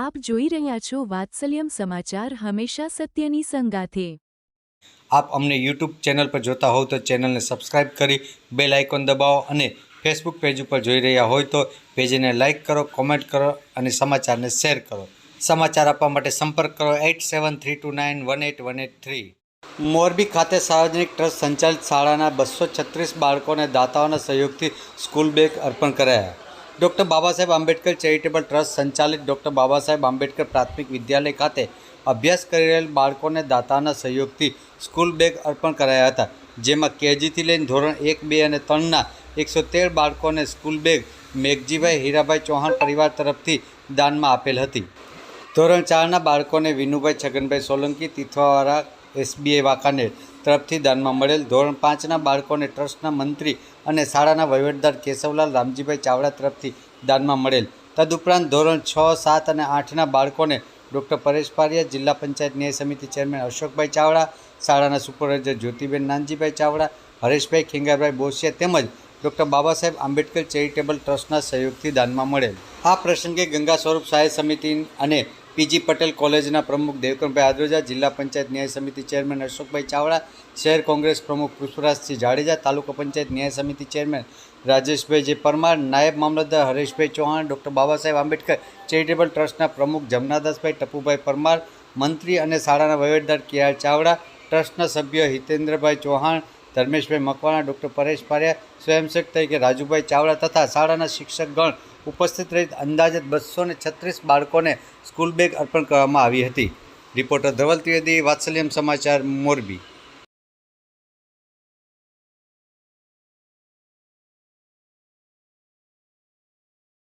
આપ જોઈ રહ્યા છો વાત્સલ્યમ સમાચાર હંમેશા સત્યની સંગાથે. આપ અમને યુટ્યુબ ચેનલ પર જોતા હોવ તો ચેનલને સબસ્ક્રાઇબ કરી બેલ આઇકોન દબાવો અને ફેસબુક પેજ ઉપર જોઈ રહ્યા હોય તો પેજને લાઇક કરો, કોમેન્ટ કરો અને સમાચારને શેર કરો. સમાચાર આપવા માટે સંપર્ક કરો at seven three two nine one at one at three. Morbi ખાતે સાર્વજનિક ટ્રસ્ટ સંચાલિત શાળાના બસો છત્રીસ બાળકોને દાતાઓના સહયોગથી સ્કૂલ બેગ અર્પણ કરાયા. Doctor Baba Saheb Ambedkar charitable trust સંચાલિત ડૉક્ટર બાબા સાહેબ આંબેડકર પ્રાથમિક વિદ્યાલય ખાતે અભ્યાસ કરી રહેલ બાળકોને દાતાના સહયોગથી સ્કૂલ બેગ અર્પણ કરાયા હતા, જેમાં કેજીથી લઈને ધોરણ એક, બે અને ત્રણના એકસો તેર બાળકોને સ્કૂલ બેગ મેઘજીભાઈ હીરાભાઈ ચૌહાણ પરિવાર તરફથી દાનમાં આપેલ હતી. ધોરણ ચારના બાળકોને વિનુભાઈ છગનભાઈ સોલંકી તીથવાવાળા એસબીઆઈ વાંકાનેર તરફથી દાનમાં મળેલ ધોરણ પાંચના બાળકોને ટ્રસ્ટના મંત્રી અને શાળાના વહીવટદાર કેશવલાલ રામજીભાઈ ચાવડા તરફથી દાનમાં મળેલ. તદુપરાંત ધોરણ છ, સાત અને આઠના બાળકોને ડૉક્ટર પરેશ પારિયા, જિલ્લા પંચાયત ન્યાય સમિતિ ચેરમેન અશોકભાઈ ચાવડા, શાળાના સુપરવાઇઝર જ્યોતિબેન નાનજીભાઈ ચાવડા, હરેશભાઈ ખેંગારભાઈ બોસિયા તેમજ ડૉક્ટર બાબા આંબેડકર ચેરિટેબલ ટ્રસ્ટના સહયોગથી દાનમાં મળેલ. આ પ્રસંગે ગંગા સ્વરૂપ સહાય સમિતિ અને પીજી પટેલ કોલેજના પ્રમુખ દેવકરભાઈ આદ્રોજા, જિલ્લા પંચાયત ન્યાય સમિતિ ચેરમેન અશોકભાઈ ચાવડા, શહેર કોંગ્રેસ પ્રમુખ પુષ્પરાજસિંહ જાડેજા, તાલુકા પંચાયત ન્યાય સમિતિ ચેરમેન રાજેશભાઈ જે પરમાર, નાયબ મામલતદાર હરેશભાઈ ચૌહાણ, ડૉક્ટર બાબા સાહેબ આંબેડકર, ચેરિટેબલ ટ્રસ્ટના પ્રમુખ જમનાદાસભાઈ ટપુભાઈ પરમાર, મંત્રી અને શાળાના વહીવટદાર કે આર ચાવડા, ટ્રસ્ટના સભ્ય હિતેન્દ્રભાઈ ચૌહાણ, ધર્મેશભાઈ મકવાણા, ડૉક્ટર પરેશ પારિયા, સ્વયંસેવક તરીકે રાજુભાઈ ચાવડા તથા શાળાના શિક્ષકગણ ઉપસ્થિત રહી અંદાજે બસો ને છત્રીસ બાળકોને સ્કૂલ બેગ અર્પણ કરવામાં આવી હતી. રિપોર્ટર ધવલ ત્રિવેદી, વાત્સલ્યમ સમાચાર મોરબી.